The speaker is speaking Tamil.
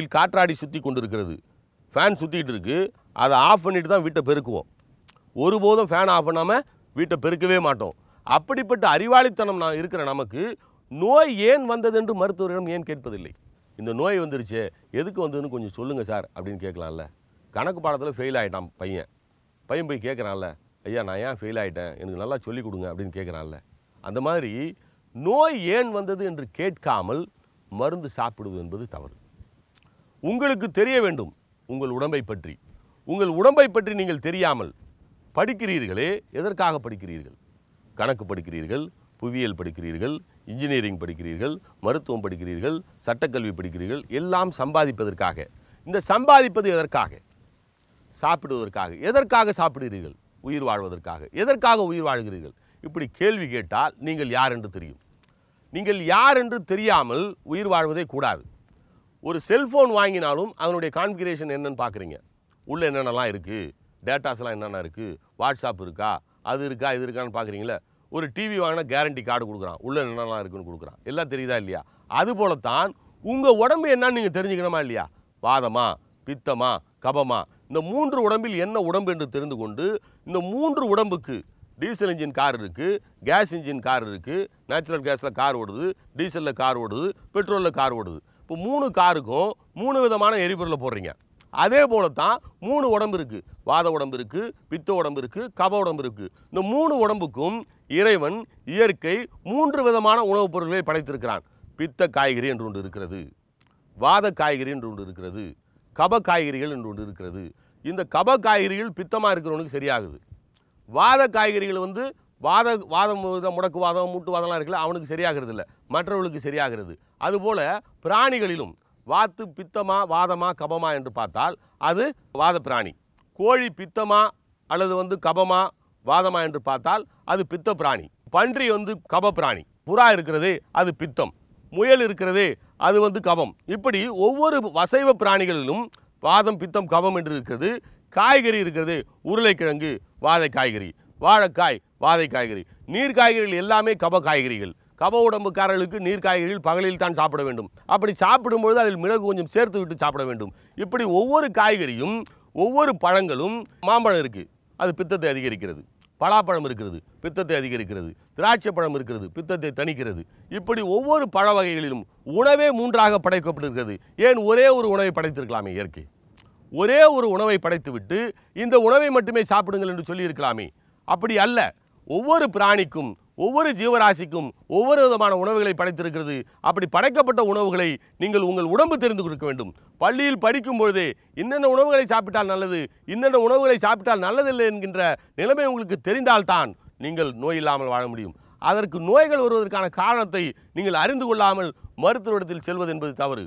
வீடுகளில் காற்றாடி சுற்றி கொண்டிருக்கிறது. ஃபேன் சுற்றிட்டு இருக்குது அதை ஆஃப் பண்ணிட்டு தான் வீட்டை பெருக்குவோம். ஒருபோதும் ஃபேன் ஆஃப் பண்ணாமல் வீட்டை பெருக்கவே மாட்டோம். அப்படிப்பட்ட அறிவாளித்தனம் நான் இருக்கிற நமக்கு நோய் ஏன் வந்தது என்று மருத்துவரிடம் ஏன் கேட்பதில்லை? இந்த நோய் வந்துருச்சு எதுக்கு வந்ததுன்னு கொஞ்சம் சொல்லுங்கள் சார் அப்படின்னு கேட்கலாம்ல. கணக்கு பாடத்தில் ஃபெயில் ஆகிட்டான் பையன். பையன் போய் கேட்குறான்ல ஐயா நான் ஏன் ஃபெயில் ஆகிட்டேன் எனக்கு நல்லா சொல்லிக் கொடுங்க அப்படின்னு கேட்குறான்ல. அந்த மாதிரி நோய் ஏன் வந்தது என்று கேட்காமல் மருந்து சாப்பிடுவது என்பது தவறு. உங்களுக்கு தெரிய வேண்டும் உங்கள் உடம்பை பற்றி. உங்கள் உடம்பை பற்றி நீங்கள் தெரியாமல் படிக்கிறீர்களே எதற்காக படிக்கிறீர்கள்? கணக்கு படிக்கிறீர்கள் புவியியல் படிக்கிறீர்கள் இன்ஜினியரிங் படிக்கிறீர்கள் மருத்துவம் படிக்கிறீர்கள் சட்டக்கல்வி படிக்கிறீர்கள் எல்லாம் சம்பாதிப்பதற்காக. இந்த சம்பாதிப்பது எதற்காக? சாப்பிடுவதற்காக. எதற்காக சாப்பிடுகிறீர்கள்? உயிர் வாழ்வதற்காக. எதற்காக உயிர் வாழ்கிறீர்கள்? இப்படி கேள்வி கேட்டால் நீங்கள் யார் என்று தெரியும். நீங்கள் யார் என்று தெரியாமல் உயிர் வாழ்வதே கூடாது. ஒரு செல்ஃபோன் வாங்கினாலும் அதனுடைய கான்ஃபிகரேஷன் என்னென்னு பார்க்குறீங்க. உள்ளே என்னென்னலாம் இருக்குது டேட்டாஸ்லாம் என்னென்ன இருக்குது வாட்ஸ்அப் இருக்கா? அது இருக்கா? இது இருக்கான்னு பார்க்குறீங்களே ஒரு டிவி வாங்கினா கேரண்டி கார்டு கொடுக்குறான். உள்ளே என்னென்னலாம் இருக்குன்னு கொடுக்குறான். எல்லாம் தெரியுதா இல்லையா? அதுபோலத்தான் உங்கள் உடம்பு என்னன்னு நீங்கள் தெரிஞ்சுக்கணுமா இல்லையா? வாதமா? பித்தமா? கபமா? இந்த மூன்று உடம்பில் என்ன உடம்பு என்று தெரிந்து கொண்டு இந்த மூன்று உடம்புக்கு டீசல் இன்ஜின் கார் இருக்குது கேஸ் இன்ஜின் கார் இருக்குது நேச்சுரல் கேஸில் கார் ஓடுது டீசலில் கார் ஓடுது பெட்ரோலில் கார் ஓடுது. இப்போ மூணு காருக்கும் மூணு விதமான எரிபொருளை போடுறீங்க. அதே போல தான் மூணு உடம்பு இருக்குது வாத உடம்பு இருக்குது பித்த உடம்பு இருக்குது கப உடம்பு இருக்குது இந்த மூணு உடம்புக்கும் இறைவன் இயற்கை மூன்று விதமான உணவுப் பொருட்களை படைத்திருக்கிறான். பித்த காய்கறி என்று ஒன்று இருக்கிறது வாத காய்கறி என்று ஒன்று இருக்கிறது கப காய்கறிகள் என்று ஒன்று இருக்கிறது. இந்த கப காய்கறிகள் பித்தமாக இருக்கிறவனுக்கு சரியாகுது. வாத காய்கறிகள் வந்து வாத வாதம் முடக்கு வாதம் மூட்டு வாதம்லாம் இருக்குல்ல அவனுக்கு சரியாகிறது இல்லை மற்றவர்களுக்கு சரியாகிறது. அதுபோல் பிராணிகளிலும் வாத்து பித்தமா வாதமா கபமா என்று பார்த்தால் அது வாத பிராணி. கோழி பித்தமா அல்லது வந்து கபமா வாதமா என்று பார்த்தால் அது பித்த பிராணி. பன்றி வந்து கப பிராணி. புறா இருக்கிறது அது பித்தம். முயல் இருக்கிறதே அது வந்து கபம். இப்படி ஒவ்வொரு வசைவ பிராணிகளிலும் வாதம் பித்தம் கபம் என்று இருக்கிறது. காய்கறி இருக்கிறது உருளைக்கிழங்கு வாத காய்கறி வாழைக்காய் வாதை காய்கறி. நீர் காய்கறிகள் எல்லாமே கப காய்கறிகள். கப உடம்புக்காரர்களுக்கு நீர் காய்கறிகள் பகலில் தான் சாப்பிட வேண்டும். அப்படி சாப்பிடும்பொழுது அதில் மிளகு கொஞ்சம் சேர்த்து விட்டு சாப்பிட வேண்டும். இப்படி ஒவ்வொரு காய்கறியும் ஒவ்வொரு பழங்களும் மாம்பழம் இருக்குது அது பித்தத்தை அதிகரிக்கிறது. பலாப்பழம் இருக்கிறது பித்தத்தை அதிகரிக்கிறது. திராட்சை பழம் இருக்கிறது பித்தத்தை தணிக்கிறது. இப்படி ஒவ்வொரு பழ வகைகளிலும் உணவே மூன்றாக படைக்கப்பட்டிருக்கிறது. ஏன் ஒரே ஒரு உணவை படைத்திருக்கலாமே இயற்கை? ஒரே ஒரு உணவை படைத்துவிட்டு இந்த உணவை மட்டுமே சாப்பிடுங்கள் என்று சொல்லியிருக்கலாமே. அப்படி அல்ல. ஒவ்வொரு பிராணிக்கும் ஒவ்வொரு ஜீவராசிக்கும் ஒவ்வொரு விதமான உணவுகளை படைத்திருக்கிறது. அப்படி படைக்கப்பட்ட உணவுகளை நீங்கள் உங்கள் உடம்பு தெரிந்து கொடுக்க வேண்டும். பள்ளியில் படிக்கும் பொழுதே இன்னென்ன உணவுகளை சாப்பிட்டால் நல்லது? இன்னென்ன உணவுகளை சாப்பிட்டால் நல்லதில்லை? என்கின்ற நிலைமை உங்களுக்கு தெரிந்தால்தான் நீங்கள் நோய் இல்லாமல் வாழ முடியும். அதற்கு நோய்கள் வருவதற்கான காரணத்தை நீங்கள் அறிந்து கொள்ளாமல் மருத்துவரிடத்தில் செல்வது என்பது தவறு.